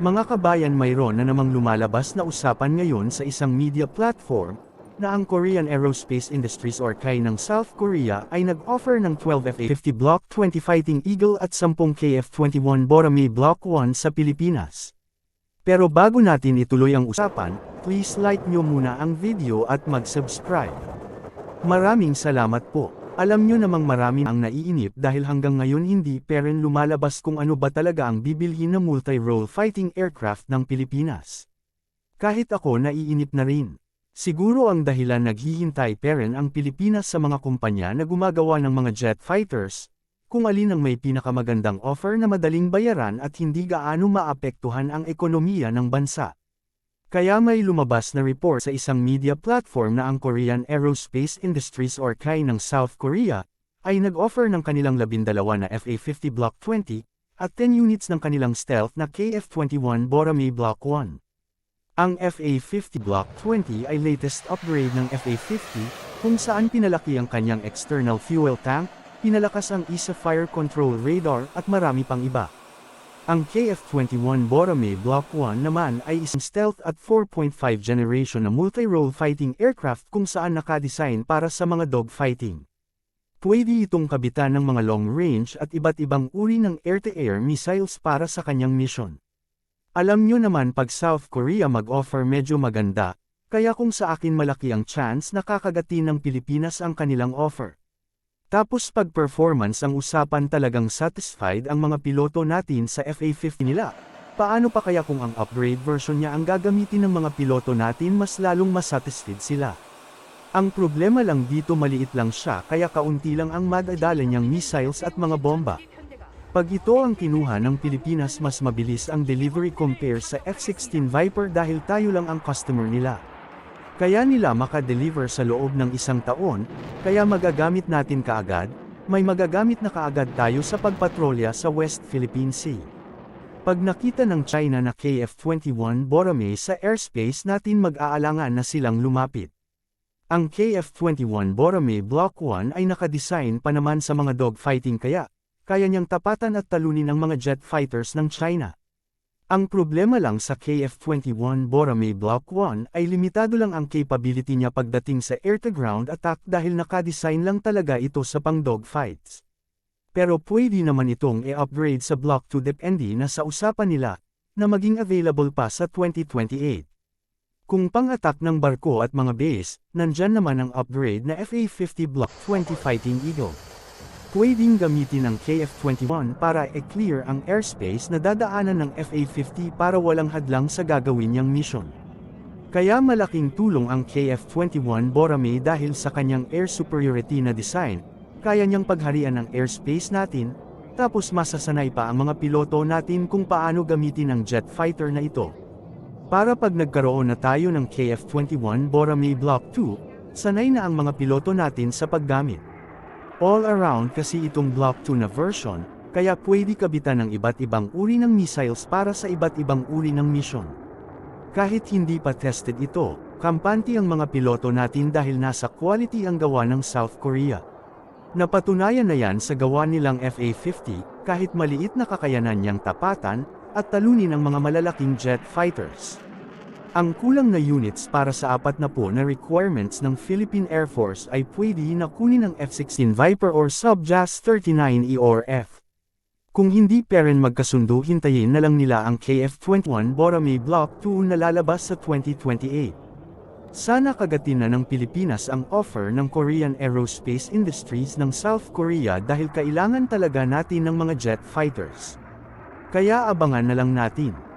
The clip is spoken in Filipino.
Mga kabayan mayroon na namang lumalabas na usapan ngayon sa isang media platform, na ang Korean Aerospace Industries or KAI ng South Korea ay nag-offer ng 12 F-50 Block 20 Fighting Eagle at 10 KF-21 Borame Block 1 sa Pilipinas. Pero bago natin ituloy ang usapan, please like nyo muna ang video at mag-subscribe. Maraming salamat po. Alam nyo namang marami ang naiinip dahil hanggang ngayon hindi pa rin lumalabas kung ano ba talaga ang bibilhin na multi-role fighting aircraft ng Pilipinas. Kahit ako naiinip na rin. Siguro ang dahilan naghihintay pa rin ang Pilipinas sa mga kumpanya na gumagawa ng mga jet fighters, kung alin ang may pinakamagandang offer na madaling bayaran at hindi gaano maapektuhan ang ekonomiya ng bansa. Kaya may lumabas na report sa isang media platform na ang Korean Aerospace Industries or KAI ng South Korea, ay nag-offer ng kanilang labindalawa na FA-50 Block 20, at 10 units ng kanilang stealth na KF-21 Borame Block 1. Ang FA-50 Block 20 ay latest upgrade ng FA-50, kung saan pinalaki ang kanyang external fuel tank, pinalakas ang ISA fire control radar at marami pang iba. Ang KF-21 Borame Block 1 naman ay isang stealth at 4.5 generation na multi-role fighting aircraft kung saan nakadesign para sa mga dogfighting. Pwede itong kabitan ng mga long-range at iba't ibang uri ng air-to-air missiles para sa kanyang mission. Alam nyo naman pag South Korea mag-offer medyo maganda, kaya kung sa akin malaki ang chance na kakagatin ng Pilipinas ang kanilang offer. Tapos pag performance ang usapan talagang satisfied ang mga piloto natin sa FA-50 nila. Paano pa kaya kung ang upgrade version niya ang gagamitin ng mga piloto natin mas lalong masatisfied sila? Ang problema lang dito maliit lang siya kaya kaunti lang ang madadala niyang missiles at mga bomba. Pag ito ang kinuha ng Pilipinas mas mabilis ang delivery compare sa F-16 Viper dahil tayo lang ang customer nila. Kaya nila makadeliver sa loob ng isang taon, kaya magagamit natin kaagad, may magagamit na kaagad tayo sa pagpatrolya sa West Philippine Sea. Pag nakita ng China na KF-21 Borame sa airspace natin mag-aalangan na silang lumapit. Ang KF-21 Borame Block 1 ay nakadesign pa naman sa mga dogfighting kaya, kaya niyang tapatan at talunin ang mga jet fighters ng China. Ang problema lang sa KF-21 Borame Block 1 ay limitado lang ang capability niya pagdating sa air-to-ground attack dahil nakadesign lang talaga ito sa pang dogfights. Pero pwede naman itong i-upgrade sa Block 2 depende na sa usapan nila, na maging available pa sa 2028. Kung pang-attack ng barko at mga base, nandyan naman ang upgrade na FA-50 Block 20 Fighting Eagle. Pwedeng gamitin ang KF-21 para i-clear ang airspace na dadaanan ng FA-50 para walang hadlang sa gagawin niyang mission. Kaya malaking tulong ang KF-21 Borame dahil sa kanyang air superiority na design, kaya niyang pagharian ang airspace natin, tapos masasanay pa ang mga piloto natin kung paano gamitin ang jet fighter na ito. Para pag nagkaroon na tayo ng KF-21 Borame Block 2, sanay na ang mga piloto natin sa paggamit. All around kasi itong Block 2 na version, kaya pwede kabitan ng iba't ibang uri ng missiles para sa iba't ibang uri ng mission. Kahit hindi pa tested ito, kampante ang mga piloto natin dahil nasa quality ang gawa ng South Korea. Napatunayan na yan sa gawa nilang FA-50, kahit maliit na kakayanan niyang tapatan, at talunin ang mga malalaking jet fighters. Ang kulang na units para sa apat na po na requirements ng Philippine Air Force ay pwede na kunin ng F-16 Viper or Sub-JAS 39E or F. Kung hindi pa rin magkasundo hintayin na lang nila ang KF-21 Borame Block 2 na lalabas sa 2028. Sana kagatin na ng Pilipinas ang offer ng Korean Aerospace Industries ng South Korea dahil kailangan talaga natin ng mga jet fighters. Kaya abangan na lang natin.